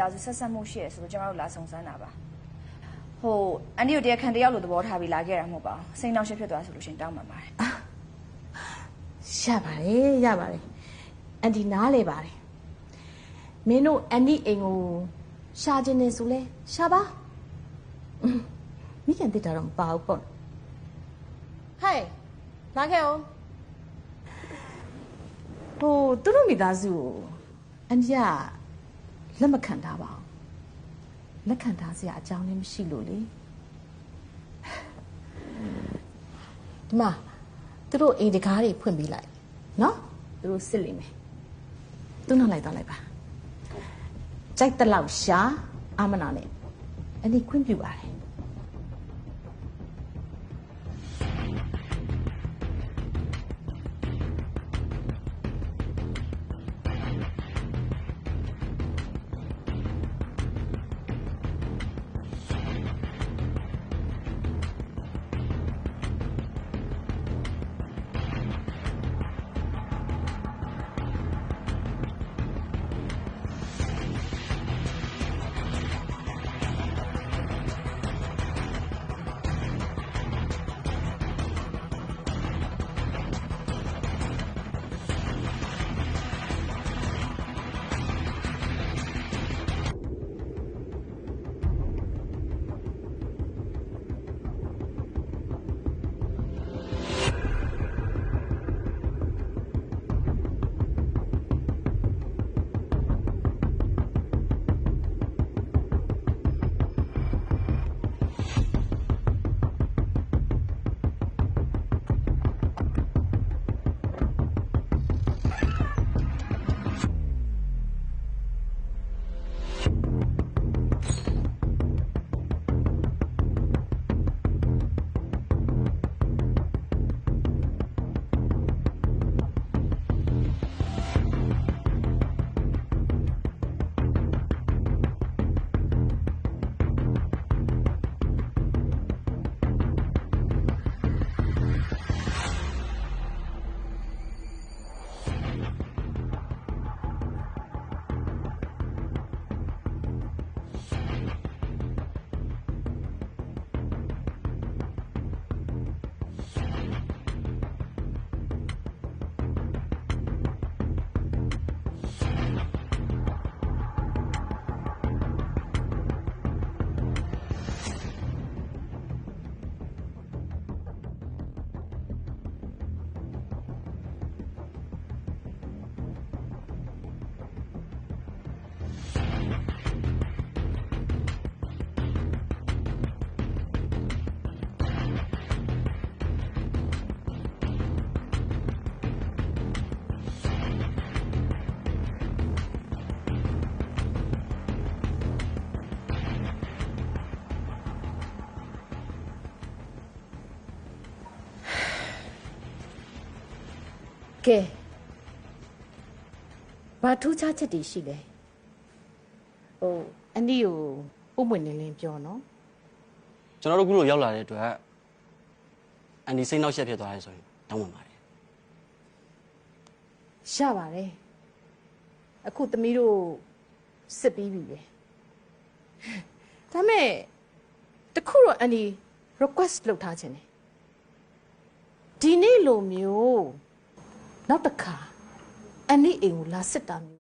သားစုဆက်ဆက်မှုရှိရဆိုတော့ကျွန်တော်တို့လာစုံစမ်းတာပါဟိုအန်ဒီကိုတရားခံတယောက်လိုသဘောထားပြီးလာခဲ့တာမဟုတ်ပါဘူးစိတ်နှောက်ရှက်ဖြစ်သွားဆိုလို့ရှရင်တောင်းပန်ပါတယ်ရပါတယ်ရပါတယ်အန်ဒီနားလေပါတယ်မင်းတို့အန်ဒီအိမ်ကိုရှာခြင်းနေဆိုလဲရှာပါအင်းမိခင်တစ်တာတော့မပါဘူးပေါ့ဟဲ့လာခဲ့အောင်ဟိုသူတို့မိသားစုကိုအန်ဒီက လက်မခံထားပါဘူးလက်ခံထားစရာအကြောင်းလည်းမရှိလို့လေဒီမှာသူတို့အိမ်တကားတွေဖွင့်ပေးလိုက်နော်သူတို့စစ်လိမ့်မယ်သူနောက်လိုက်တော့လိုက်ပါကြိုက်တဲ့လောက်ရှာအာမနာနဲ့အန်ဒီခွင့်ပြုပါတယ် ကဲဘာထူးခြားချက်တွေရှိလဲ ဟိုအန်ဒီကိုပုံမွင့်နေလင်းပြောနော်ကျွန်တော်တို့ခုလိုရောက်လာတဲ့အတွက်အန်ဒီစိတ်နှောက်ယှက်ဖြစ်သွားတယ်ဆိုရင်တောင်းပန်ပါတယ်ရပါတယ်အခုသမီးတို့စစ်ပြီးပြီပဲဒါမဲ့တခုတော့အန်ဒီ request လုပ်ထားခြင်းတယ်ဒီနေ့လိုမျိုးနောက်တစ်ခါအန်ဒီအိမ်ကိုလာစစ်တာမျိုး